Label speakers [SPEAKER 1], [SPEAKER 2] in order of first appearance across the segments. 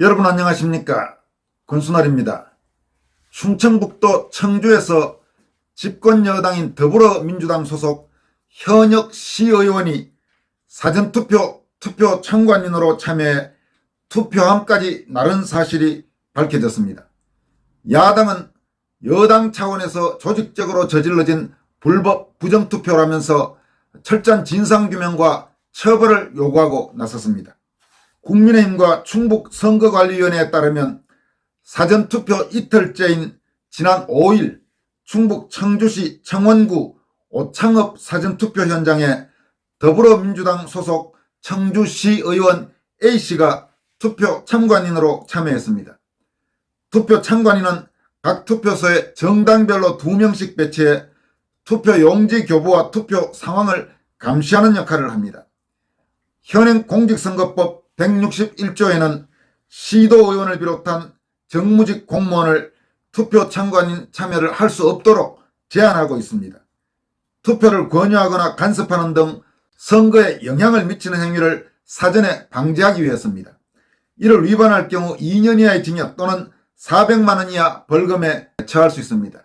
[SPEAKER 1] 여러분 안녕하십니까 권순월입니다. 충청북도 청주에서 집권 여당인 더불어민주당 소속 현역 시의원이 사전투표 투표 참관인으로 참여해 투표함까지 나른 사실이 밝혀졌습니다. 야당은 여당 차원에서 조직적으로 저질러진 불법 부정투표라면서 철저한 진상규명과 처벌을 요구하고 나섰습니다. 국민의힘과 충북 선거관리위원회에 따르면 사전투표 이틀째인 지난 5일 충북 청주시 청원구 오창읍 사전투표 현장에 더불어민주당 소속 청주시 의원 A씨가 투표 참관인으로 참여했습니다. 투표 참관인은 각 투표소에 정당별로 2명씩 배치해 투표 용지 교부와 투표 상황을 감시하는 역할을 합니다. 현행 공직선거법 161조에는 시도 의원을 비롯한 정무직 공무원을 투표 참관인 참여를 할 수 없도록 제한하고 있습니다. 투표를 권유하거나 간섭하는 등 선거에 영향을 미치는 행위를 사전에 방지하기 위해서입니다. 이를 위반할 경우 2년 이하의 징역 또는 400만 원 이하 벌금에 처할 수 있습니다.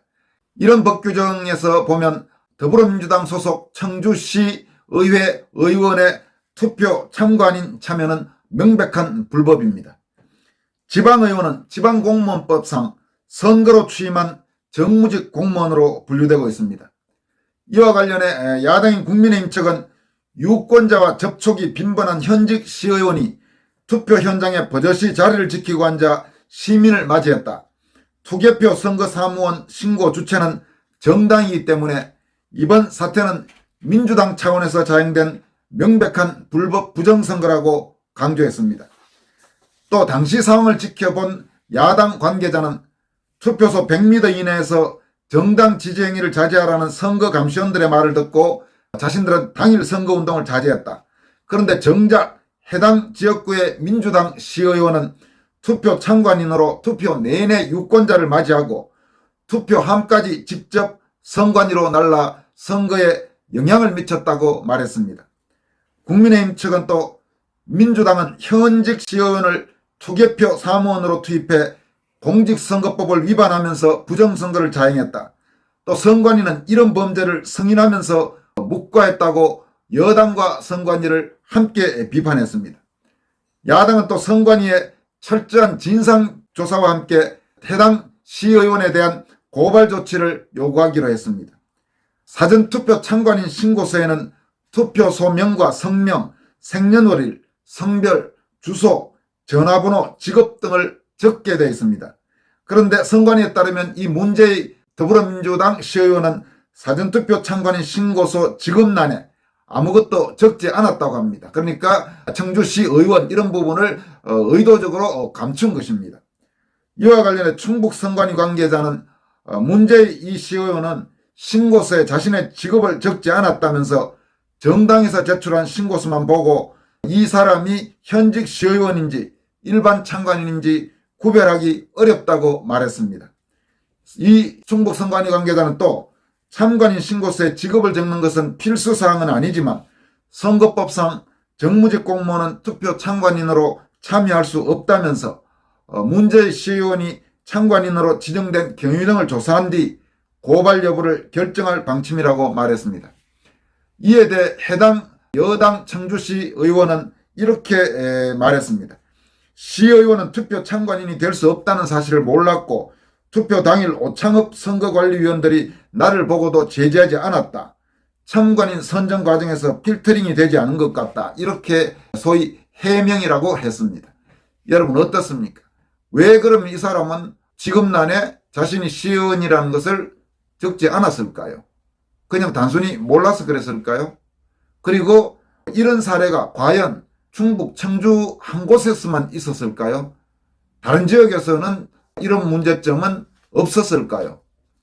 [SPEAKER 1] 이런 법 규정에서 보면 더불어민주당 소속 청주시 의회 의원의 투표 참관인 참여는 명백한 불법입니다. 지방의원은 지방공무원법상 선거로 취임한 정무직 공무원으로 분류되고 있습니다. 이와 관련해 야당인 국민의힘 측은 유권자와 접촉이 빈번한 현직 시의원이 투표 현장에 버젓이 자리를 지키고 앉아 시민을 맞이했다. 투개표 선거 사무원 신고 주체는 정당이기 때문에 이번 사태는 민주당 차원에서 자행된 명백한 불법 부정선거라고 강조했습니다. 또 당시 상황을 지켜본 야당 관계자는 투표소 100m 이내에서 정당 지지 행위를 자제하라는 선거 감시원들의 말을 듣고 자신들은 당일 선거운동을 자제했다. 그런데 정작 해당 지역구의 민주당 시의원은 투표 참관인으로 투표 내내 유권자를 맞이하고 투표함까지 직접 선관위로 날라 선거에 영향을 미쳤다고 말했습니다. 국민의힘 측은 또 민주당은 현직 시의원을 투개표 사무원으로 투입해 공직선거법을 위반하면서 부정선거를 자행했다. 또 선관위는 이런 범죄를 승인하면서 묵과했다고 여당과 선관위를 함께 비판했습니다. 야당은 또 선관위의 철저한 진상조사와 함께 해당 시의원에 대한 고발 조치를 요구하기로 했습니다. 사전투표 참관인 신고서에는 투표소 명과 성명, 생년월일, 성별, 주소, 전화번호, 직업 등을 적게 되어 있습니다. 그런데 선관위에 따르면 이 문제의 더불어민주당 시의원은 사전투표 참관인 신고서 직업란에 아무것도 적지 않았다고 합니다. 그러니까 청주시 의원 이런 부분을 어, 의도적으로 감춘 것입니다. 이와 관련해 충북 선관위 관계자는 어, 문제의 이 시의원은 신고서에 자신의 직업을 적지 않았다면서 정당에서 제출한 신고서만 보고 이 사람이 현직 시의원인지 일반 참관인인지 구별하기 어렵다고 말했습니다. 이 충북 선관위 관계자는 또 참관인 신고서에 직업을 적는 것은 필수 사항은 아니지만 선거법상 정무직 공무원은 투표 참관인으로 참여할 수 없다면서 어, 문제의 시의원이 참관인으로 지정된 경위 등을 조사한 뒤 고발 여부를 결정할 방침이라고 말했습니다. 이에 대해 해당 여당 청주시 의원은 이렇게 말했습니다. 시의원은 투표 참관인이 될 수 없다는 사실을 몰랐고 투표 당일 오창읍 선거관리위원들이 나를 보고도 제지하지 않았다. 참관인 선정 과정에서 필터링이 되지 않은 것 같다. 이렇게 소위 해명이라고 했습니다. 여러분 어떻습니까? 왜 그러면 이 사람은 직업란에 자신이 시의원이라는 것을 적지 않았을까요? 그냥 단순히 몰라서 그랬을까요? 그리고 이런 사례가 과연 충북 청주 한 곳에서만 있었을까요? 다른 지역에서는 이런 문제점은 없었을까요?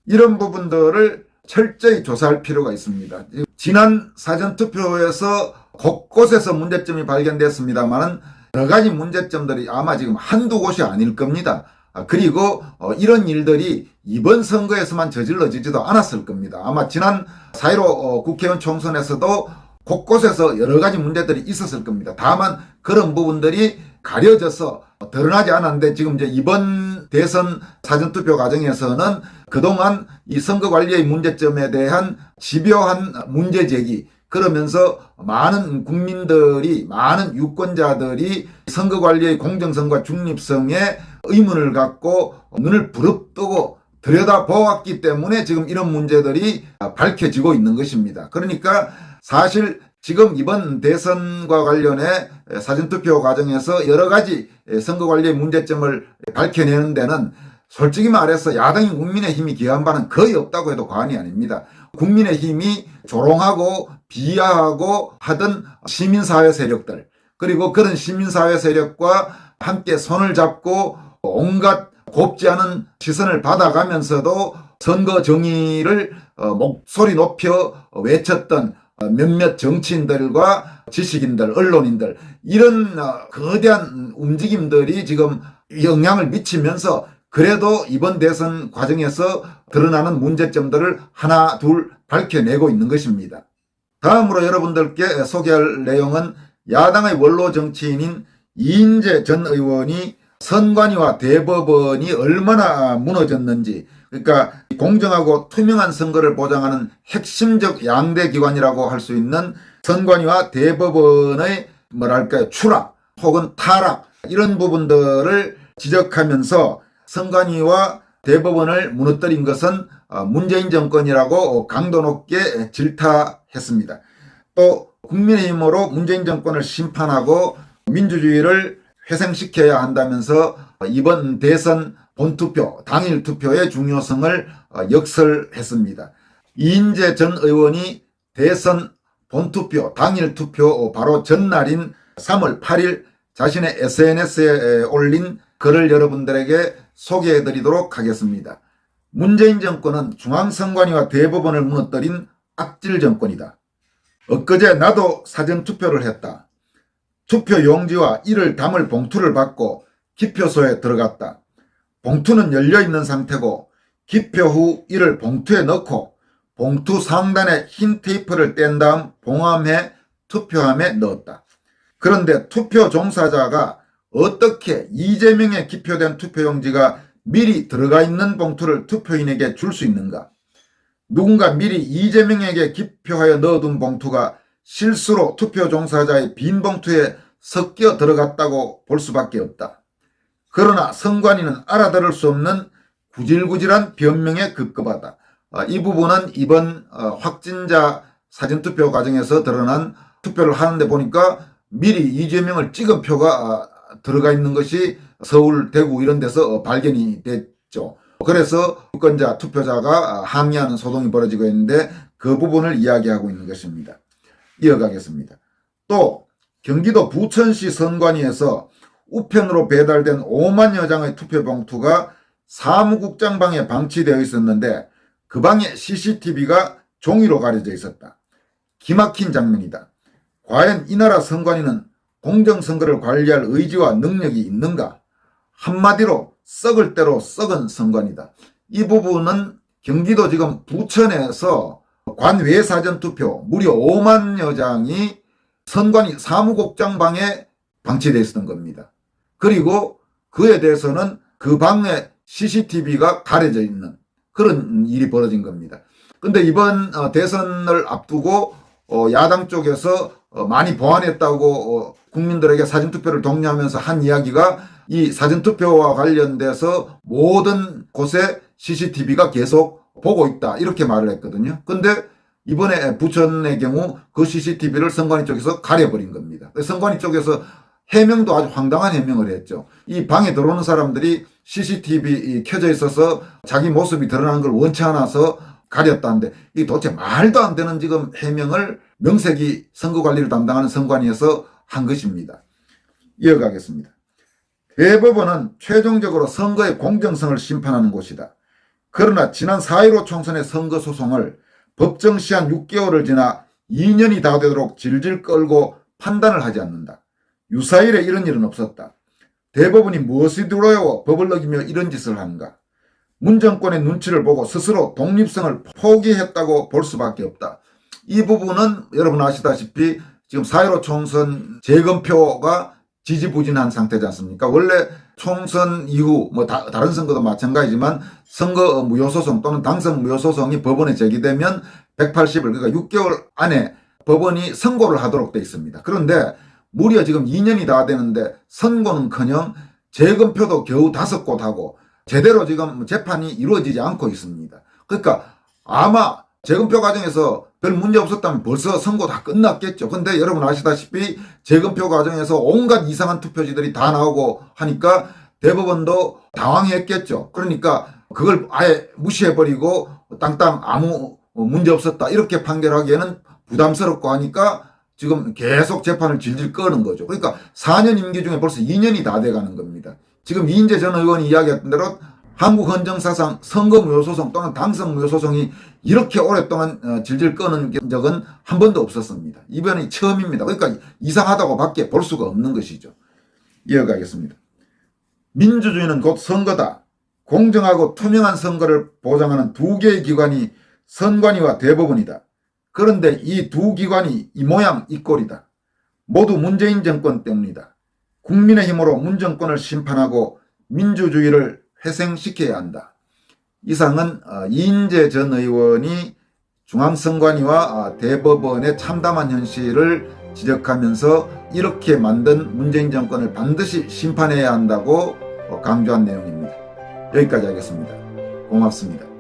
[SPEAKER 1] 이런 부분들을 철저히 조사할 필요가 있습니다. 지난 사전투표에서 곳곳에서 문제점이 발견됐습니다만 여러 가지 문제점들이 아마 지금 한두 곳이 아닐 겁니다. 그리고 어, 이런 일들이 이번 선거에서만 저질러지지도 않았을 겁니다. 아마 지난 4.15 어, 국회의원 총선에서도 곳곳에서 여러 가지 문제들이 있었을 겁니다. 다만 그런 부분들이 가려져서 드러나지 않았는데 지금 이제 이번 대선 사전투표 과정에서는 그동안 이 선거 관리의 문제점에 대한 집요한 문제 제기 그러면서 많은 국민들이 많은 유권자들이 선거 관리의 공정성과 중립성에 의문을 갖고 눈을 부릅뜨고 들여다보았기 때문에 지금 이런 문제들이 밝혀지고 있는 것입니다. 그러니까 사실 지금 이번 대선과 관련해 사전투표 과정에서 여러 가지 선거 관리의 문제점을 밝혀내는 데는 솔직히 말해서 야당인 국민의힘이 기여한 바는 거의 없다고 해도 과언이 아닙니다. 국민의힘이 조롱하고 비하하고 하던 시민사회 세력들 그리고 그런 시민사회 세력과 함께 손을 잡고 온갖 곱지 않은 시선을 받아가면서도 선거 정의를 어, 목소리 높여 외쳤던 어, 몇몇 정치인들과 지식인들, 언론인들 이런 어, 거대한 움직임들이 지금 영향을 미치면서 그래도 이번 대선 과정에서 드러나는 문제점들을 하나 둘 밝혀내고 있는 것입니다. 다음으로 여러분들께 소개할 내용은 야당의 원로 정치인인 이인재 전 의원이 선관위와 대법원이 얼마나 무너졌는지 그러니까 공정하고 투명한 선거를 보장하는 핵심적 양대 기관이라고 할 수 있는 선관위와 대법원의 뭐랄까요 추락 혹은 타락 이런 부분들을 지적하면서 선관위와 대법원을 무너뜨린 것은 어, 문재인 정권이라고 강도 높게 질타했습니다. 또 국민의힘으로 문재인 정권을 심판하고 민주주의를 회생시켜야 한다면서 이번 대선 본투표, 당일 투표의 중요성을 어, 역설했습니다. 이인재 전 의원이 대선 본투표, 당일 투표 바로 전날인 3월 8일 자신의 SNS에 올린 글을 여러분들에게 소개해 드리도록 하겠습니다. 문재인 정권은 중앙선관위와 대법원을 무너뜨린 악질 정권이다. 엊그제 나도 사전투표를 했다. 투표 용지와 이를 담을 봉투를 받고 기표소에 들어갔다. 봉투는 열려 있는 상태고 기표 후 이를 봉투에 넣고 봉투 상단에 흰 테이프를 뗀 다음 봉함해 투표함에 넣었다. 그런데 투표 종사자가 어떻게 이재명에 기표된 투표용지가 미리 들어가 있는 봉투를 투표인에게 줄 수 있는가? 누군가 미리 이재명에게 기표하여 넣어둔 봉투가 실수로 투표 종사자의 빈 봉투에 섞여 들어갔다고 볼 수밖에 없다. 그러나 선관위는 알아들을 수 없는 구질구질한 변명에 급급하다. 어, 이 부분은 이번 어, 확진자 사전투표 과정에서 드러난 투표를 하는데 보니까 미리 이재명을 찍은 표가 어, 들어가 있는 것이 서울, 대구 이런 데서 발견이 됐죠. 그래서 유권자 투표자가 항의하는 소동이 벌어지고 있는데 그 부분을 이야기하고 있는 것입니다. 이어가겠습니다. 또 경기도 부천시 선관위에서 우편으로 배달된 5만여 장의 투표 봉투가 사무국장 방에 방치되어 있었는데 그 방에 CCTV가 종이로 가려져 있었다. 기막힌 장면이다. 과연 이 나라 선관위는 공정선거를 관리할 의지와 능력이 있는가? 한마디로 썩을 대로 썩은 선관이다. 이 부분은 경기도 지금 부천에서 관외 사전 투표 무려 5만 여 장이 선관위 사무국장 방에 방치되어 있었던 겁니다. 그리고 그에 대해서는 그 방에 CCTV가 가려져 있는 그런 일이 벌어진 겁니다. 근데 이번 어, 대선을 앞두고 어, 야당 쪽에서 어, 많이 보완했다고 국민들에게 사전투표를 독려하면서 한 이야기가 이 사전투표와 관련돼서 모든 곳에 CCTV가 계속 보고 있다. 이렇게 말을 했거든요. 근데 이번에 부천의 경우 그 CCTV를 선관위 쪽에서 가려버린 겁니다. 선관위 쪽에서 해명도 아주 황당한 해명을 했죠. 이 방에 들어오는 사람들이 CCTV 켜져 있어서 자기 모습이 드러나는 걸 원치 않아서 가렸다는데 이 도대체 말도 안 되는 지금 해명을 명색이 선거 관리를 담당하는 선관위에서 한 것입니다. 이어가겠습니다. 대법원은 최종적으로 선거의 공정성을 심판하는 곳이다. 그러나 지난 4.15 총선의 선거 소송을 법정 시한 6개월을 지나 2년이 다 되도록 질질 끌고 판단을 하지 않는다. 유사일에 이런 일은 없었다. 대법원이 무엇이 두려워 법을 어기며 이런 짓을 하는가? 문 정권의 눈치를 보고 스스로 독립성을 포기했다고 볼 수밖에 없다. 이 부분은 여러분 아시다시피 지금 4.15 총선 재검표가 지지부진한 상태지 않습니까? 원래 총선 이후 뭐 다, 른 선거도 마찬가지지만 선거 무효소송 또는 당선 무효소송이 법원에 제기되면 180일 그러니까 6개월 안에 법원이 선고를 하도록 돼 있습니다. 그런데 무려 지금 2년이 다 되는데 선고는커녕 재검표도 겨우 다섯 곳 하고 제대로 지금 재판이 이루어지지 않고 있습니다. 그러니까 아마 재검표 과정에서 별 문제 없었다면 벌써 선고 다 끝났겠죠. 근데 여러분 아시다시피 재검표 과정에서 온갖 이상한 투표지들이 다 나오고 하니까 대법원도 당황했겠죠. 그러니까 그걸 아예 무시해버리고 땅땅 아무 문제 없었다 이렇게 판결하기에는 부담스럽고 하니까 지금 계속 재판을 질질 끄는 거죠. 그러니까 4년 임기 중에 벌써 2년이 다 돼가는 겁니다. 지금 이인재 전 의원이 이야기했던 대로 한국 헌정사상 선거 무효소송 또는 당선 무효소송이 이렇게 오랫동안 어, 질질 끄는 적은 한 번도 없었습니다. 이번이 처음입니다. 그러니까 이상하다고 밖에 볼 수가 없는 것이죠. 이어가겠습니다. 민주주의는 곧 선거다. 공정하고 투명한 선거를 보장하는 두 개의 기관이 선관위와 대법원이다. 그런데 이 두 기관이 이 모양 이 꼴이다. 모두 문재인 정권 때문이다. 국민의 힘으로 문정권을 심판하고 민주주의를 회생시켜야 한다. 이상은 어, 이인재 전 의원이 중앙선관위와 아, 대법원의 참담한 현실을 지적하면서 이렇게 만든 문재인 정권을 반드시 심판해야 한다고 어, 강조한 내용입니다. 여기까지 하겠습니다. 고맙습니다.